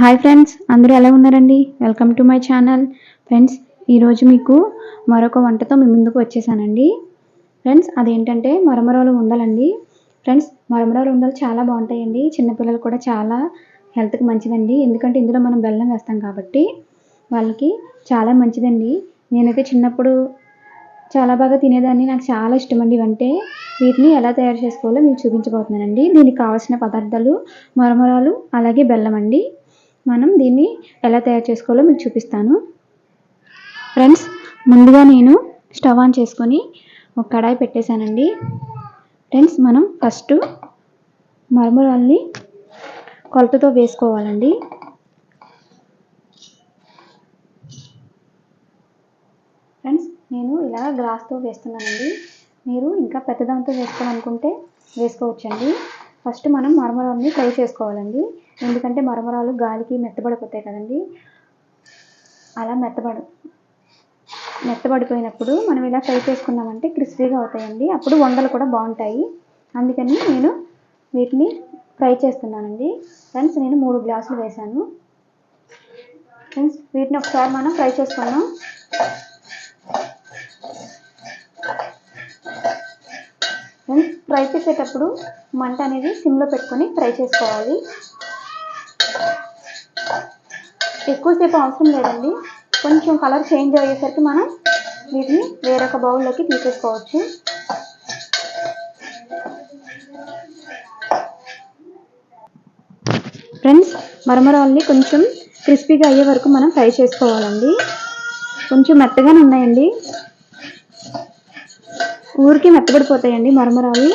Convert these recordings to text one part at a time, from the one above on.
Hi friends అందరూ ఎలా ఉన్నారండి? Welcome to my channel. Friends ఈరోజు మీకు మరొక వంటతో మీ ముందుకు వచ్చేసానండి. ఫ్రెండ్స్ అదేంటంటే మరమరాలు ఉండాలండి. ఫ్రెండ్స్ మరమరాలు ఉండాలి చాలా బాగుంటాయండి. చిన్నపిల్లలు కూడా చాలా హెల్త్కి మంచిదండి. ఎందుకంటే ఇందులో మనం బెల్లం వేస్తాం కాబట్టి వాళ్ళకి చాలా మంచిదండి. నేనైతే చిన్నప్పుడు చాలా బాగా తినేదాన్ని. నాకు చాలా ఇష్టం అండి ఇవంటే వీటిని ఎలా తయారు చేసుకోవాలో మీకు చూపించబోతున్నానండి. దీనికి కావాల్సిన పదార్థాలు మరమరాలు అలాగే బెల్లం అండి. మనం దీన్ని ఎలా తయారు చేసుకోవాలో మీకు చూపిస్తాను. ఫ్రెండ్స్ ముందుగా నేను స్టవ్ ఆన్ చేసుకొని ఒక కడాయి పెట్టేశానండి. ఫ్రెండ్స్ మనం ఫస్ట్ మరమరాల్ని కొలతతో వేసుకోవాలండి. ఫ్రెండ్స్ నేను ఇలా గ్లాస్తో వేస్తున్నానండి. మీరు ఇంకా పెద్దదాంతో వేసుకోవాలనుకుంటే వేసుకోవచ్చండి. ఫస్ట్ మనం మరమరాల్ని ఫ్రై చేసుకోవాలండి. ఎందుకంటే మరమరాలు గాలికి మెత్తబడిపోతాయి కదండి. అలా మెత్తబడు మెత్తబడిపోయినప్పుడు మనం ఇలా ఫ్రై చేసుకున్నామంటే క్రిస్పీగా అవుతాయండి. అప్పుడు వండలు కూడా బాగుంటాయి. అందుకని నేను వీటిని ఫ్రై చేస్తున్నానండి. ఫ్రెండ్స్ నేను మూడు గ్లాసులు వేశాను. ఫ్రెండ్స్ వీటిని ఒకసారి మనం ఫ్రై చేసుకున్నాం ఫ్రెండ్స్ ఫ్రై చేసేటప్పుడు మంట అనేది సిమ్లో పెట్టుకొని ఫ్రై చేసుకోవాలి. ఎక్కువసేపు అవసరం లేదండి. కొంచెం కలర్ చేంజ్ అయ్యేసరికి మనం వీటిని వేరొక బౌల్లోకి తీసేసుకోవచ్చు. ఫ్రెండ్స్ మరమరాల్ని కొంచెం క్రిస్పీగా అయ్యే వరకు మనం ఫ్రై చేసుకోవాలండి. కొంచెం మెత్తగానే ఉన్నాయండి. ఊరికి మెత్తబడిపోతాయండి మరమరాలు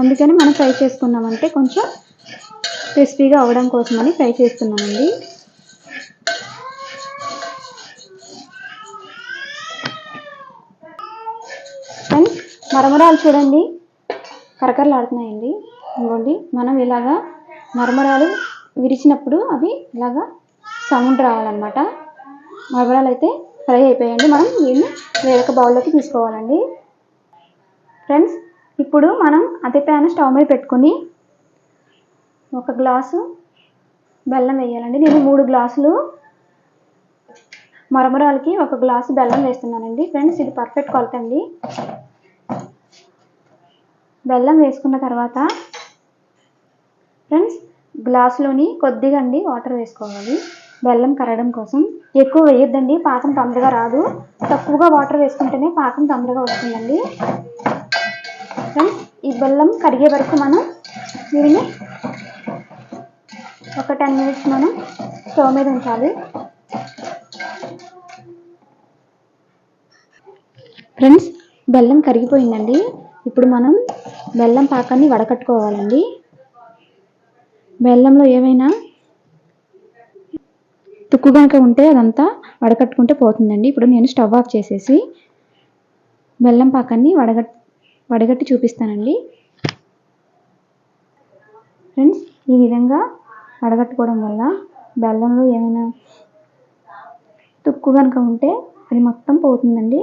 అందుకని మనం ఫ్రై చేసుకున్నామంటే కొంచెం క్రిస్పీగా అవ్వడం కోసమని ఫ్రై చేస్తున్నామండి ఫ్రెండ్స్ మరమరాలు చూడండి. కరకరలాడుతున్నాయండి. ఇంకోండి మనం ఇలాగా మరమరాలు విరిచినప్పుడు అవి ఇలాగా సౌండ్ రావాలన్నమాట. మరమరాలు అయితే ఫ్రై అయిపోయాయండి. మనం దీన్ని వేరొక బౌల్లోకి తీసుకోవాలండి. ఫ్రెండ్స్ ఇప్పుడు మనం అదే ప్యాన్ స్టవ్ మీద పెట్టుకొని ఒక గ్లాసు బెల్లం వేయాలండి. నేను మూడు గ్లాసులు మరమరాలకి ఒక గ్లాసు బెల్లం వేస్తున్నానండి. ఫ్రెండ్స్ ఇది పర్ఫెక్ట్ కొలత అండి. బెల్లం వేసుకున్న తర్వాత ఫ్రెండ్స్ గ్లాసులోని కొద్దిగా అండి వాటర్ వేసుకోవాలి. బెల్లం కరగడం కోసం. ఎక్కువ వేయొద్దండి పాకం తొందరగా రాదు. తక్కువగా వాటర్ వేసుకుంటేనే పాకం తొందరగా వస్తుందండి. ఫ్రెండ్స్ ఈ బెల్లం కరిగే వరకు మనం దీనిని ఒక టెన్ మినిట్స్ మనం స్టవ్ మీద ఉంచాలి. ఫ్రెండ్స్ బెల్లం కరిగిపోయిందండి. ఇప్పుడు మనం బెల్లం పాకాన్ని వడకట్టుకోవాలండి. బెల్లంలో ఏమైనా తుక్కు కనుక ఉంటే అదంతా వడకట్టుకుంటే పోతుందండి. ఇప్పుడు నేను స్టవ్ ఆఫ్ చేసేసి బెల్లం పాకాన్ని వడగట్ వడగట్టి చూపిస్తానండి. ఫ్రెండ్స్ ఈ విధంగా వడగట్టుకోవడం వల్ల బెల్లంలో ఏమైనా తుక్కు కనుక ఉంటే అది మొత్తం పోతుందండి.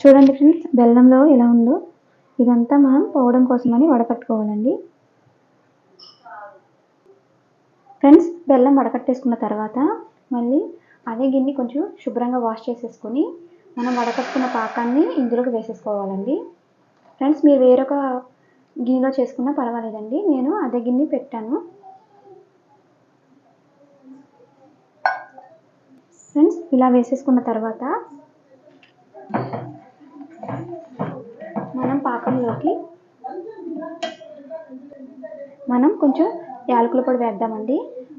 చూడండి ఫ్రెండ్స్ బెల్లంలో ఎలా ఉందో. ఇదంతా మనం పోవడం కోసమని వడకట్టుకోవాలండి. ఫ్రెండ్స్ బెల్లం వడకట్టేసుకున్న తర్వాత మళ్ళీ అదే గిన్నె కొంచెం శుభ్రంగా వాష్ చేసేసుకొని మనం వడకట్టుకున్న పాకాన్ని ఇందులోకి వేసేసుకోవాలండి. ఫ్రెండ్స్ మీరు వేరొక గిన్నెలో చేసుకున్నా పర్వాలేదండి. నేను అదే గిన్నె పెట్టాను. ఫ్రెండ్స్ ఇలా వేసేసుకున్న తర్వాత మనం పాకంలోకి మనం కొంచెం యాలకుల పొడి వేద్దామండి.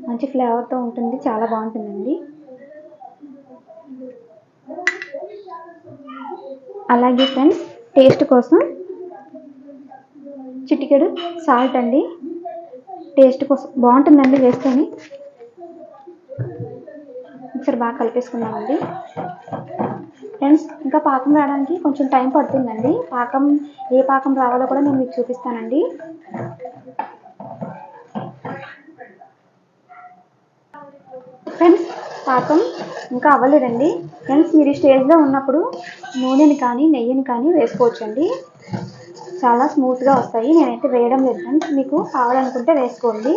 మంచి ఫ్లేవర్తో ఉంటుంది చాలా బాగుంటుందండి. అలాగే ఫ్రెండ్స్ టేస్ట్ కోసం చిటికెడు సాల్ట్ అండి. టేస్ట్ కోసం బాగుంటుందండి వేసుకొని. ఒకసారి బాగా కలిపేసుకున్నామండి ఫ్రెండ్స్ ఇంకా పాకం రావడానికి కొంచెం టైం పడుతుందండి. పాకం ఏ పాకం రావాలో కూడా నేను మీకు చూపిస్తానండి. ఫ్రెండ్స్ పాకం ఇంకా అవ్వలేదండి. ఫ్రెండ్స్ మీరు ఈ స్టేజ్లో ఉన్నప్పుడు నూనెని కానీ నెయ్యిని కానీ వేసుకోవచ్చండి. చాలా స్మూత్గా వస్తాయి. నేనైతే వేయడం లేదు ఫ్రెండ్స్ మీకు కావాలనుకుంటే వేసుకోండి.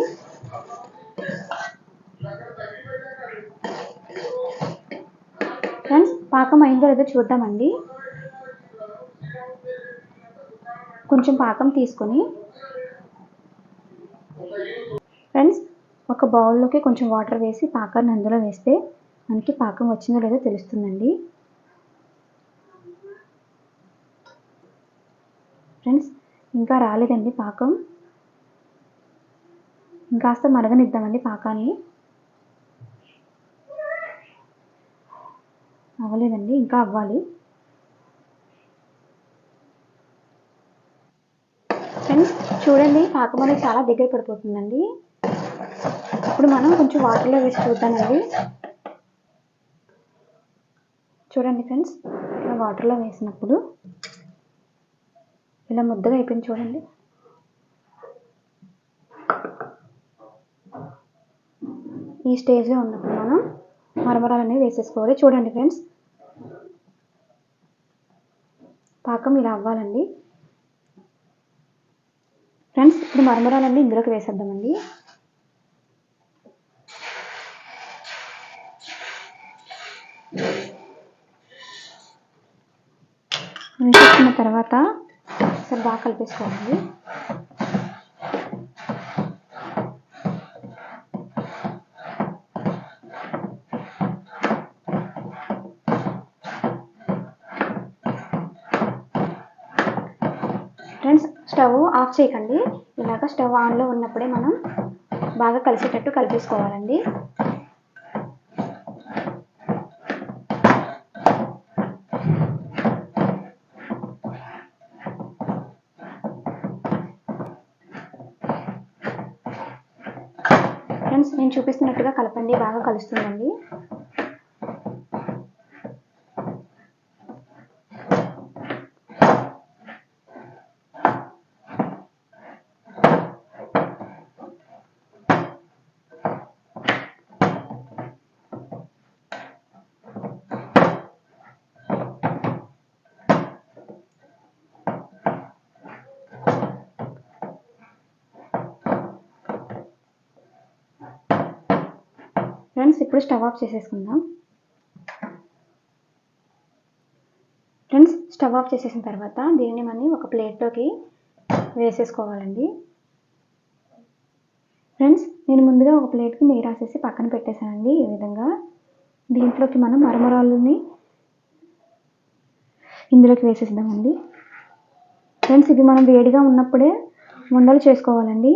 ఫ్రెండ్స్ పాకం అయిందో లేదో చూద్దామండి. కొంచెం పాకం తీసుకొని. ఫ్రెండ్స్ ఒక బౌల్లోకి కొంచెం వాటర్ వేసి పాకాన్ని అందులో వేస్తే మనకి పాకం వచ్చిందో లేదో తెలుస్తుందండి. ఫ్రెండ్స్ ఇంకా రాలేదండి పాకం. ఇంకాస్త మరగనిద్దామండి పాకాన్ని. అవ్వలేదండి ఇంకా అవ్వాలి. ఫ్రెండ్స్ చూడండి పాకం అనేది చాలా దగ్గర పడిపోతుందండి. ఇప్పుడు మనం కొంచెం వాటర్లో వేసి చూద్దామండి. చూడండి ఫ్రెండ్స్ వాటర్లో వేసినప్పుడు. ఇలా ముద్దగా అయిపోయింది చూడండి. ఈ స్టేజ్లో ఉన్నప్పుడు మనం మరమరాలు అనేవి వేసేసుకోవాలి. చూడండి ఫ్రెండ్స్. పాకం ఇలా అవ్వాలండి. ఫ్రెండ్స్ ఇప్పుడు మరమరాలన్నీ ఇందులోకి వేసేద్దామండి. వేసేసుకున్న తర్వాత ఒకసారి బాగా కలిపేసుకోవాలి. ఫ్రెండ్స్ స్టవ్ ఆఫ్ చేయకండి. ఇలాగ స్టవ్ ఆన్లో ఉన్నప్పుడే మనం బాగా కలిసేటట్టు కలిపేసుకోవాలండి. ఫ్రెండ్స్ నేను చూపిస్తున్నట్టుగా కలపండి బాగా కలుస్తుందండి. ఫ్రెండ్స్ ఇప్పుడు స్టవ్ ఆఫ్ చేసేసుకుందాం. ఫ్రెండ్స్ స్టవ్ ఆఫ్ చేసేసిన తర్వాత దీన్ని మనం ఒక ప్లేట్లోకి వేసేసుకోవాలండి. ఫ్రెండ్స్ నేను ముందుగా ఒక ప్లేట్కి నెయ్యి రాసేసి పక్కన పెట్టేశానండి ఈ విధంగా. దీంట్లోకి మనం మరమరాలని ఇందులోకి వేసేద్దామండి. ఫ్రెండ్స్ ఇవి మనం వేడిగా ఉన్నప్పుడే ఉండలు చేసుకోవాలండి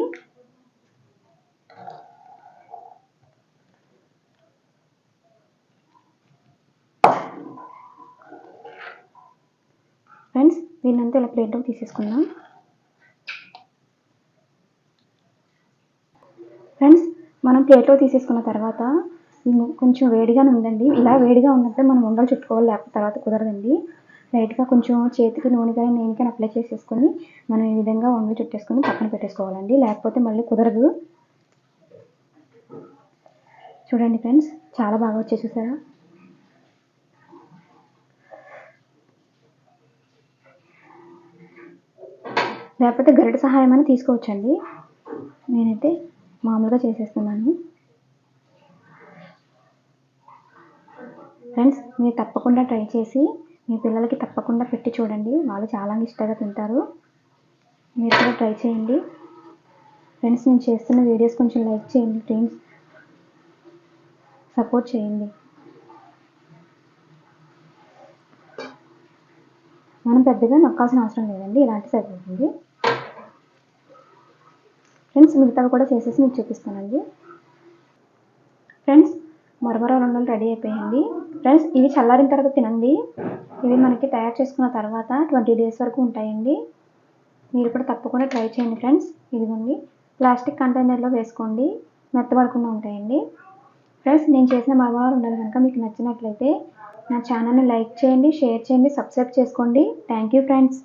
ఫ్రెండ్స్ దీన్నంతా ఇలా ప్లేట్లోకి తీసేసుకుందాం. ఫ్రెండ్స్ మనం ప్లేట్లో తీసేసుకున్న తర్వాత కొంచెం వేడిగానే ఉందండి. ఇలా వేడిగా ఉన్నప్పుడే మనం ఉండలు చుట్టుకోవాలి లేకపోతే తర్వాత కుదరదండి. లైట్గా కొంచెం చేతికి నూనె కానీ నేను కానీ అప్లై చేసేసుకొని మనం ఈ విధంగా ఉండలు చుట్టేసుకొని పక్కన పెట్టేసుకోవాలండి. లేకపోతే మళ్ళీ కుదరదు. చూడండి ఫ్రెండ్స్ చాలా బాగా వచ్చేసేసారా లేకపోతే గరిట సహాయం అని తీసుకోవచ్చండి. నేనైతే మామూలుగా చేసేస్తున్నాను. ఫ్రెండ్స్ మీరు తప్పకుండా ట్రై చేసి మీ పిల్లలకి తప్పకుండా పెట్టి చూడండి. వాళ్ళు చాలా ఇష్టంగా తింటారు. మీరు కూడా ట్రై చేయండి. ఫ్రెండ్స్ నేను చేస్తున్న వీడియోస్ కొంచెం లైక్ చేయండి ఫ్రెండ్స్. సపోర్ట్ చేయండి. మనం పెద్దగా నొక్కాల్సిన అవసరం లేదండి. ఇలాంటి సరిపోతుంది ఫ్రెండ్స్ మిగతావి కూడా చేసేసి మీకు చూపిస్తానండి. ఫ్రెండ్స్ మరమర ఉండలు రెడీ అయిపోయాయండి ఫ్రెండ్స్ ఇవి చల్లారిన తర్వాత తినండి. ఇవి మనకి తయారు చేసుకున్న తర్వాత ట్వంటీ డేస్ వరకు ఉంటాయండి. మీరు కూడా తప్పకుండా ట్రై చేయండి ఫ్రెండ్స్. ఇదిగోండి ప్లాస్టిక్ కంటైనర్లో వేసుకోండి. మెత్తబడకుండా ఉంటాయండి. ఫ్రెండ్స్ నేను చేసిన మరమర ఉండలు కనుక మీకు నచ్చినట్లయితే నా ఛానల్ని లైక్ చేయండి షేర్ చేయండి సబ్స్క్రైబ్ చేసుకోండి. Thank you friends